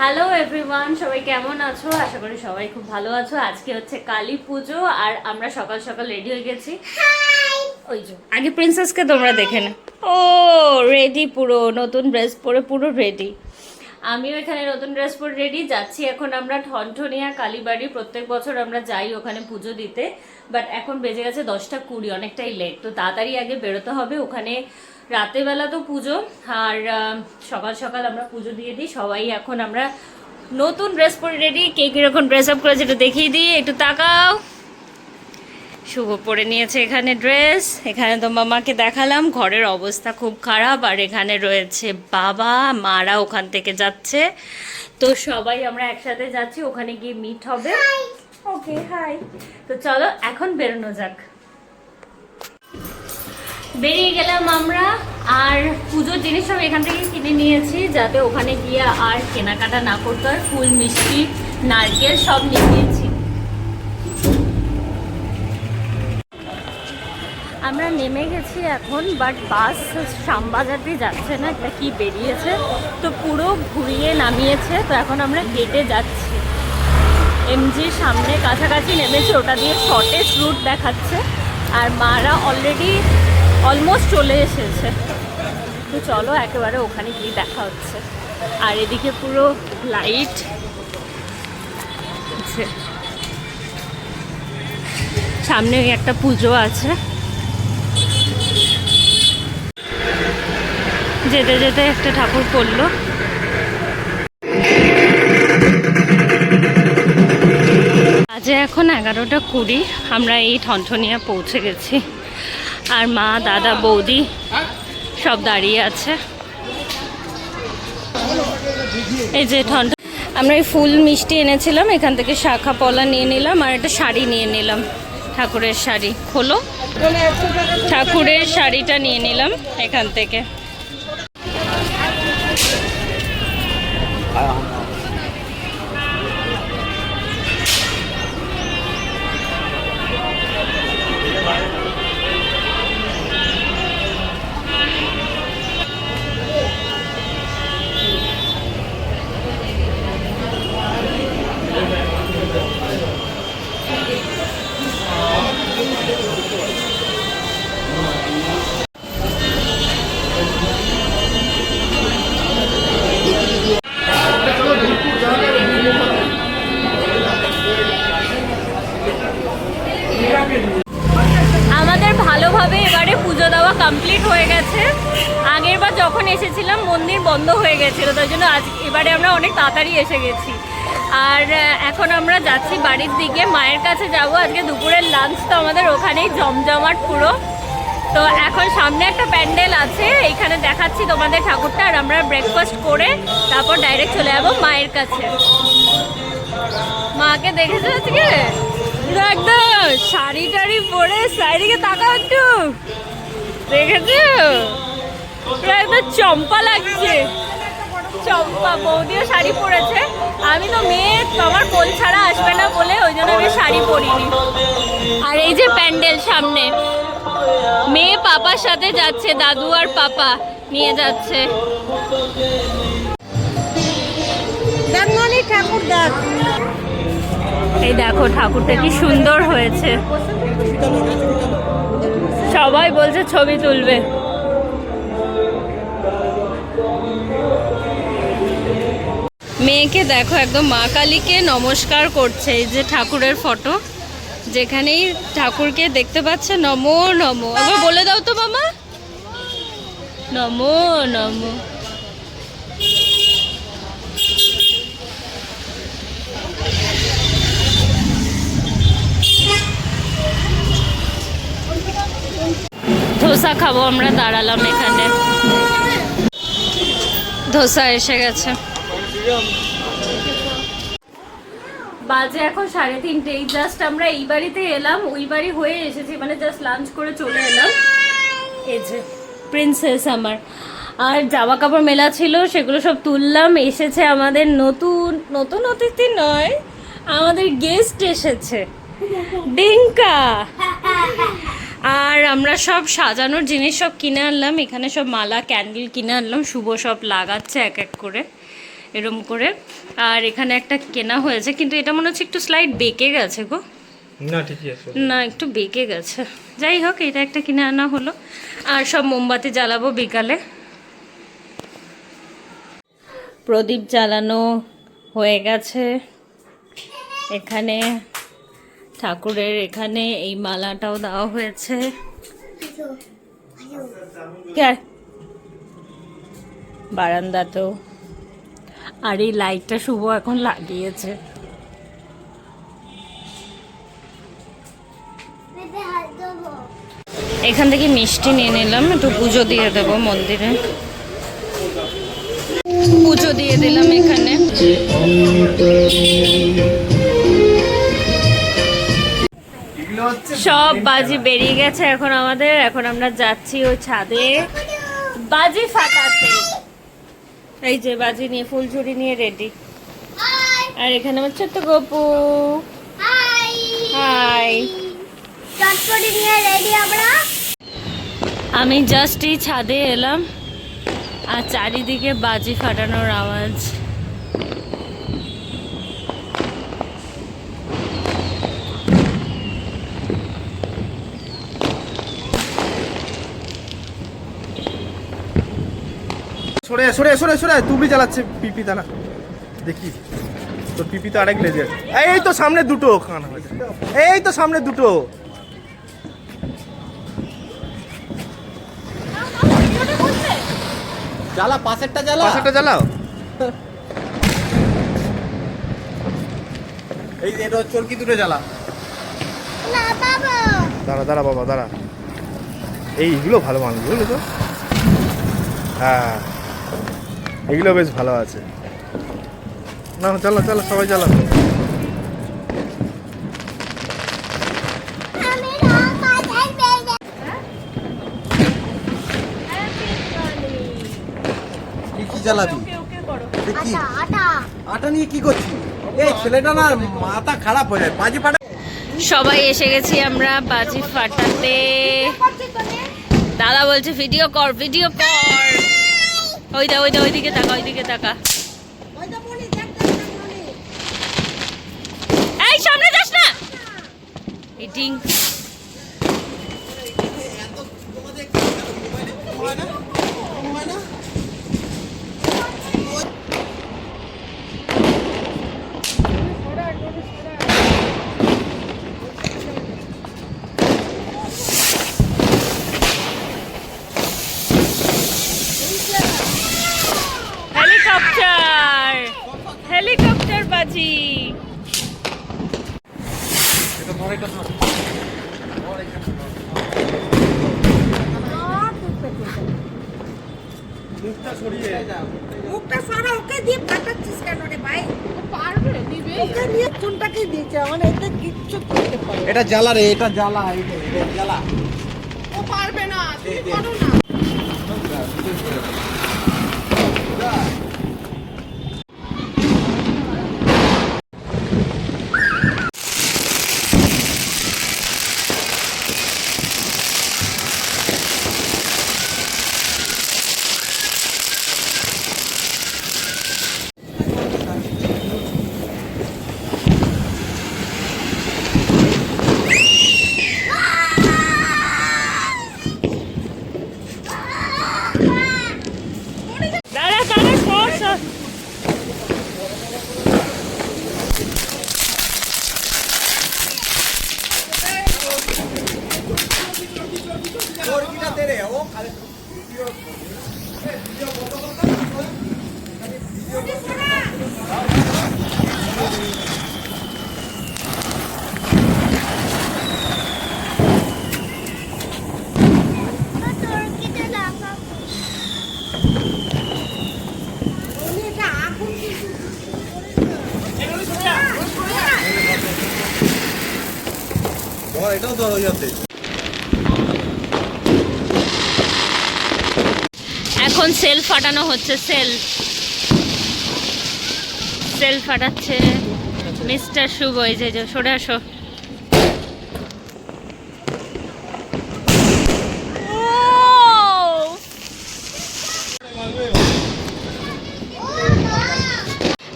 Hello everyone সবাই কেমন আছো? আশা করি সবাই খুব ভালো আছো। আজকে হচ্ছে কালী পুজো আর আমরা সকাল সকাল রেডি হয়ে গেছি। ওই যে আগে প্রিন্সেসকে তোমরা দেখে না ও রেডি পুরো নতুন ড্রেস পরে পুরো রেডি আমিও এখানে নতুন ড্রেস পরে রেডি যাচ্ছি এখন আমরা ঠনঠনিয়া কালীবাড়ি প্রত্যেক বছর আমরা যাই ওখানে পুজো দিতে। বাট এখন বেজে গেছে দশটা কুড়ি অনেকটাই লেট তো তাড়াতাড়ি আগে বেরোতে হবে। ওখানে রাতেবেলা তো পুজো আর সকাল সকাল আমরা পুজো দিয়ে দিই। সবাই এখন আমরা নতুন ড্রেস পরে রেডি কে কীরকম ড্রেস আপ করেছে একটু দেখিয়ে দিই। একটু তাকাও। শুভ পরে নিয়েছে এখানে ড্রেস এখানে তো মামাকে দেখালাম। ঘরের অবস্থা খুব খারাপ। আর এখানে রয়েছে বাবা মারা ওখান থেকে যাচ্ছে। তো সবাই আমরা একসাথে যাচ্ছি। ওখানে গিয়ে মিট হবে। ওকে হাই তো চলো এখন বেরোনো যাক। বেরিয়ে গেলাম আমরা, আর পুজোর জিনিস সব এখান থেকে কিনে নিয়েছি, যাতে ওখানে গিয়ে আর কেনাকাটা না করতে হয়। ফুল, মিষ্টি, নারকেল সব নিয়ে নিয়েছি। আমরা নেমে গেছি এখন বাট বাস শ্যামবাজার দিয়ে যাচ্ছে না, এটা কি বেরিয়েছে? তো পুরো ঘুরিয়ে নামিয়েছে, তো এখন আমরা গেটে যাচ্ছি। এমজির সামনে কাছাকাছি নেমেছে, ওটা দিয়ে শর্টেস্ট রুট দেখাচ্ছে। আর মারা অলরেডি অলমোস্ট চলে এসেছে। তো চলো একেবারে ওখানে গিয়ে দেখা হচ্ছে। আর এদিকে পুরো লাইট সামনে একটা পুজো আছে। যেতে যেতে একটা ঠাকুর পড়ল। আজ এখন এগারোটা কুড়ি, আমরা এই ঠনঠনিয়া পৌঁছে গেছি। আর মা, দাদা, বৌদি সব দাঁড়িয়ে আছে। এই যে ঠন, আমরা এই ফুল মিষ্টি এনেছিলাম, এখান থেকে শাখা পলা নিয়ে নিলাম, আর একটা শাড়ি নিয়ে নিলাম, ঠাকুরের শাড়ি। খোলো। ঠাকুরের শাড়িটা নিয়ে নিলাম এখান থেকে। হয়ে গেছিল তাই জন্য আজ এবারে আমরা অনেক তাড়াতাড়ি এসে গেছি। আর এখন আমরা যাচ্ছি বাড়ির দিকে, মায়ের কাছে যাব। আজকে দুপুরের লাঞ্চ তো আমাদের ওখানেই জমজমাট পুরো। তো এখন সামনে একটা প্যান্ডেল আছে এইখানে দেখাচ্ছি তোমাদের ঠাকুরটা, আর আমরা ব্রেকফাস্ট করে তারপর ডাইরেক্ট চলে যাব মায়ের কাছে। মাকে দেখেছ আজকে? একদম শাড়ি টাড়ি পরে শাড়িকে তাকাও একটু। দেখেছ? একদম চম্পা লাগছে। বৌদিও শাড়ি পরেছে। আমি তো মেয়ে আমার কোল ছাড়া আসবে না বলে ওই জন্য আমি শাড়ি পরিনি। আর এই যে প্যান্ডেল সামনে মেয়ে পাপার সাথে যাচ্ছে দাদু আর পাপা নিয়ে যাচ্ছে। ঠাকুর ডাক এই দেখো ঠাকুরটা কি সুন্দর হয়েছে। সবাই বলছে ছবি তুলবে। মেয়েকে দেখো একদম মা কালীকে নমস্কার করছে, এই যে ঠাকুরের ফটো। যেখানেই ঠাকুরকে দেখতে পাচ্ছে, নমো নমো। আবার বলে দাও তো মামা। নমো নমো। ধোসা খাব, আমরা দাঁড়ালাম এখানে। ধোসা এসে গেছে। বাজে এখন সাড়ে তিনটে এই জাস্ট আমরা এই বাড়িতে এলাম, ওই বাড়ি হয়ে এসেছি মানে জাস্ট লাঞ্চ করে চলে এলাম। এই যে প্রিন্সেস আমার। আর জামা কাপড় মেলা ছিল, সেগুলো সব তুললাম। এসেছে আমাদের নতুন নতুন অতিথি নয়, আমাদের গেস্ট এসেছে। ডিঙ্কা! আর আমরা সব সাজানোর জিনিস সব কিনে আনলাম। এখানে সব মালা ক্যান্ডেল কিনে আনলাম। শুভ সব লাগাচ্ছে এক এক করে। এরম করে। আর এখানে একটা কেনা হয়েছে কিন্তু এটা মনে হচ্ছে একটু স্লাইড বেঁকে গেছে গো। না ঠিকই আছে। না একটু বেঁকে গেছে। যাই হোক এটা একটা কিনে আনা হলো। আর সব মোমবাতি জ্বালাবো বিকালে। প্রদীপ জ্বালানো হয়ে গেছে। এখানে ঠাকুরের এখানে এই মালাটাও দেওয়া হয়েছে? বারান্দাতেও। আর এই লাইটটা শুভ এখন লাগিয়েছে। এখান থেকে মিষ্টি নিয়ে নিলাম, একটু পুজো দিয়ে দেবো মন্দিরে। পুজো দিয়ে দিলাম এখানে। সব বাজি বেরিয়ে গেছে এখন আমাদের, এখন আমরা যাচ্ছি ওই ছাদে। বাজি ফাটাতে। এই যে বাজি নিয়ে ফুলঝুরি নিয়ে রেডি আর এখানে আমার ছোট্ট গপু। হাই চটপটি নিয়ে রেডি আমরা। আমি জাস্ট এই ছাদে এলাম আর চারিদিকে বাজি ফাটানোর আওয়াজ। সরে সরে সরে সরে। তুবড়ি চালাচ্ছে পিপি দাঁড়া দেখি। তোর পিপি তো আরেক লেজে এই তো সামনে দুটো। খানা এই তো সামনে দুটো। জ্বালা পাশেরটা জ্বালা। পাশেরটা জ্বালাও। এই যে এটা চরকি দুটো জ্বালা। না বাবা। দাঁড়া দাঁড়া বাবা দাঁড়া। এইগুলো ভালো মানুষ বুঝলি তো? হ্যাঁ। এগুলো বেশ ভালো আছে। না চলো চলো সবাই চলো। কি জ্বালাবি? কি? আটা নিয়ে কি করছিস? এই ছেলেটা না মাথা খারাপ হয়ে যায়। বাজি ফাটা। সবাই এসে গেছি আমরা বাজি ফাটাতে। দাদা বলছে ভিডিও কর ভিডিও কর। ওই দা ওই দা ওইদিকে তাকা ওইদিকে তাকা এই সামনে যাস না। এই হেলিকপ্টার হেলিকপ্টার বাজি মুখটা সারা ওকে দিয়ে পাঠাচ্ছিস কেন রে ভাই? পারবে দিবে। ওকে নিয়ে কোনটাকে দিয়েছে মানে এতে কিচ্ছু করতে পারে এটা জ্বালা রে এটা জ্বালা এটা এটা জ্বালা। ও পারবে না তুমি। করো না দাঁড়া দাঁড়া সর সর চরকিটা দে রে ও খালি তোরকিতে লাগা উনি এটা আগুন কিন্তু এখন সেল ফাটানো হচ্ছে সেল। সেল ফাটাচ্ছে। মিস্টার শুভ এই যে, সরে আসো।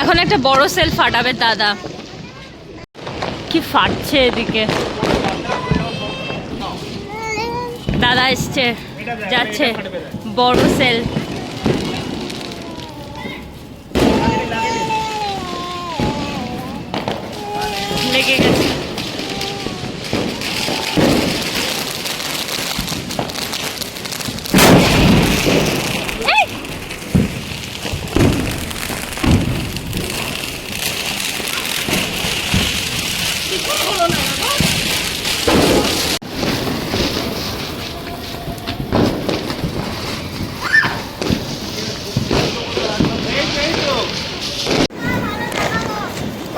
এখন একটা বড় সেল ফাটাবে দাদা। কি ফাটছে এদিকে? দাদা এসছে যাচ্ছে বড় সেল লেগে গেছে এই!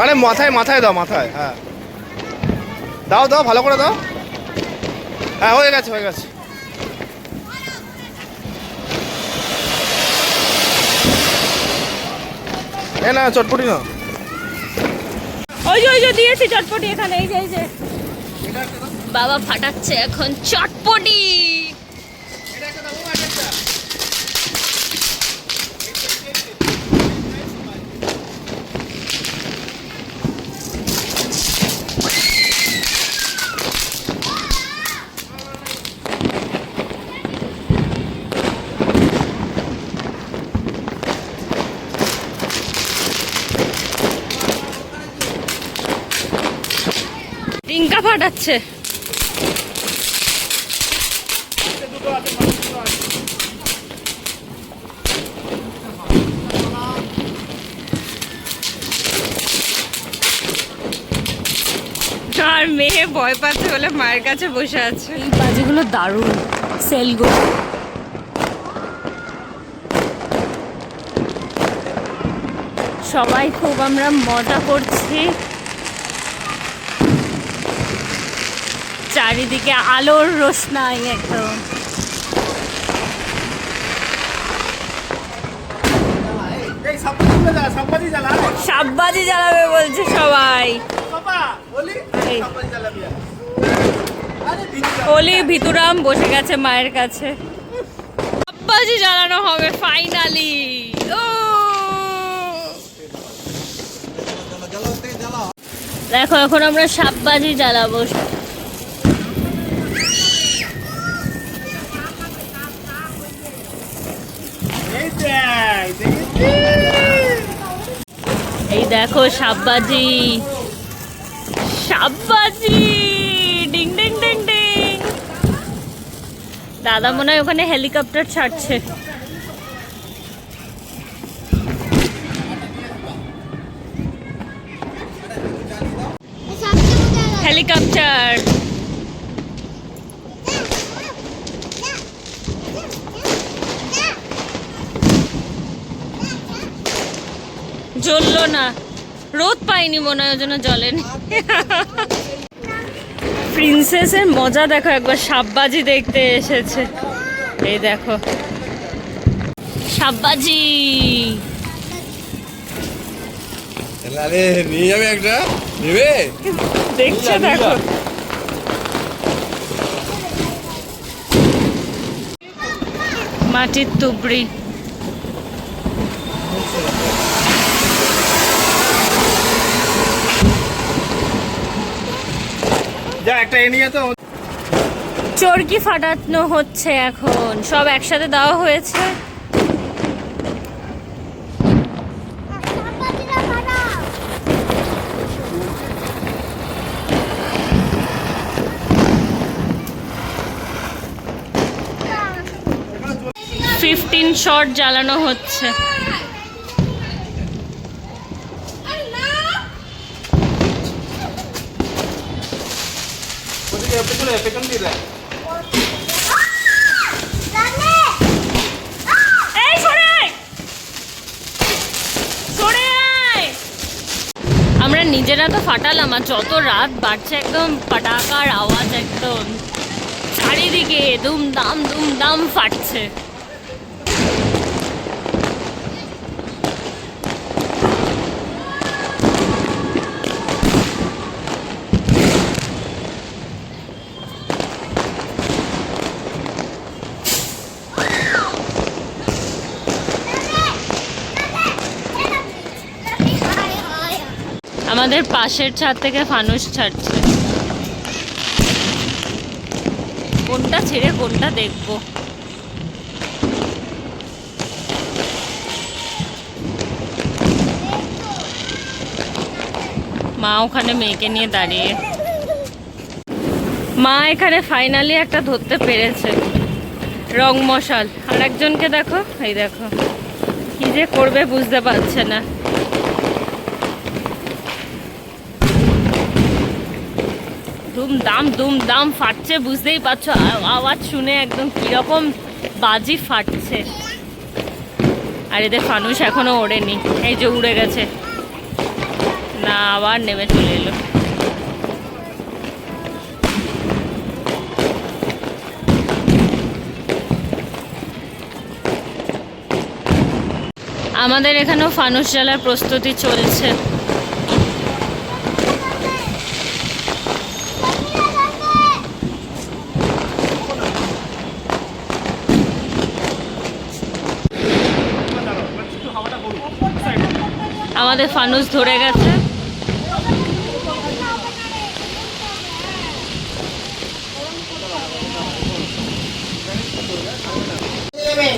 আরে মাথায় মাথায় দাও, মাথায় হ্যাঁ। দাও দাও, ভালো করে দাও। হ্যাঁ হয়ে গেছে হয়ে গেছে। এ না, চটপটি না। ওই যে ওই যে, দিয়েছি চটপটি এখানে, এই যে এই যে। বাবা ফাটাচ্ছে এখন চটপটি। টিঙ্কা ফাটাচ্ছে। আর মেয়ে ভয় পাচ্ছে বলে মায়ের কাছে বসে আছে। এই বাজিগুলো দারুণ। সেলগুলো সবাই খুব আমরা মজা করছি। চারিদিকে আলোর রোশনাই একদম। সাববাজি জ্বালাবে বলছে সবাই। অলি ভিতুরাম বসে গেছে মায়ের কাছে। সাববাজি জ্বালানো হবে ফাইনালি। দেখো, এখন আমরা সাববাজি জ্বালাবো। এই দেখো সাববাজি সাববাজি ডিং ডিং ডিং ডিং। দাদা মনে হয় ওখানে হেলিকপ্টার ছাড়ছে। হেলিকপ্টার। না। রোদ পাইনি মনে হয় জন্য জ্বলেনি প্রিন্সেসের মজা দেখো একবার সাববাজি দেখতে এসেছে। এই দেখো। সাববাজি নিয়ে যাবে একটা? নেবে? দেখছে দেখো। মাটির তুবড়ি। চরকি ফাটানো হচ্ছে এখন। সব একসাথে দেওয়া হয়েছে। ফিফটিন শট জ্বালানো হচ্ছে। আমরা নিজেরা তো ফাটালাম, আর যত রাত বাড়ছে একদম পাটাকার আওয়াজ একদম চারিদিকে দুম দাম দুম দাম ফাটছে। আমাদের পাশের ছাদ থেকে ফানুস ছাড়ছে। কোনটা ছেড়ে কোনটা দেখব। মা ওখানে মেয়েকে নিয়ে দাঁড়িয়ে। মা এখানে ফাইনালি একটা ধরতে পেরেছে। রং মশাল। আর একজনকে দেখো। এই দেখো। কি যে করবে বুঝতে পারছে না। দুম দাম দুম দাম ফাটছে, বুঝতেই পারছ আওয়াজ শুনে একদম কীরকম বাজি ফাটছে। আর এদের ফানুস এখনও ওড়েনি, এই যে উড়ে গেছে। না, আবার নেমে চলে এলো। আমাদের এখানেও ফানুস জ্বালার প্রস্তুতি চলছে। আমাদের ফানুস ধরে গেছে।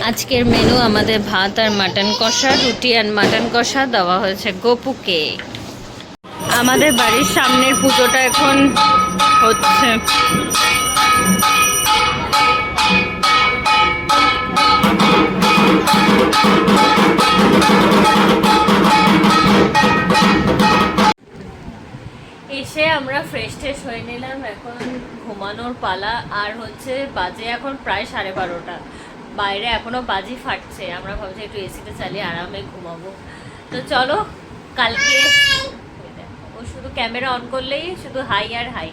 আজকের মেনু আমাদের ভাত আর মাটন কষা, রুটি আর মাটন কষা দেওয়া হয়েছে গোপুকে। আমাদের বাড়ির সামনের পুজোটা এখন হচ্ছে। এসে আমরা ফ্রেশ ট্রেশ হয়ে নিলাম, এখন ঘুমানোর পালা। আর হচ্ছে বাজে এখন প্রায় সাড়ে বারোটা। বাইরে এখনও বাজি ফাটছে, আমরা ভাবছি একটু এসিতে চালিয়ে আরামে ঘুমাবো। তো চলো, কালকে ও শুধু ক্যামেরা অন করলেই শুধু হাই আর হাই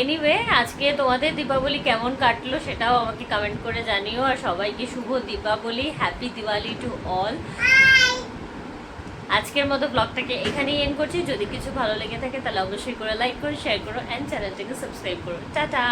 এনিওয়ে আজকে তোমাদের দীপাবলি কেমন কাটলো সেটাও আমাকে কমেন্ট করে জানিও। আর সবাইকে শুভ Deepavali happy Diwali to all আজকের মতো ব্লগটাকে এখানেই এন্ড করছি। যদি কিছু ভালো লেগে থাকে, তাহলে অবশ্যই করে লাইক করো শেয়ার করো অ্যান্ড চ্যানেলটাকে সাবস্ক্রাইব করো। টাটা!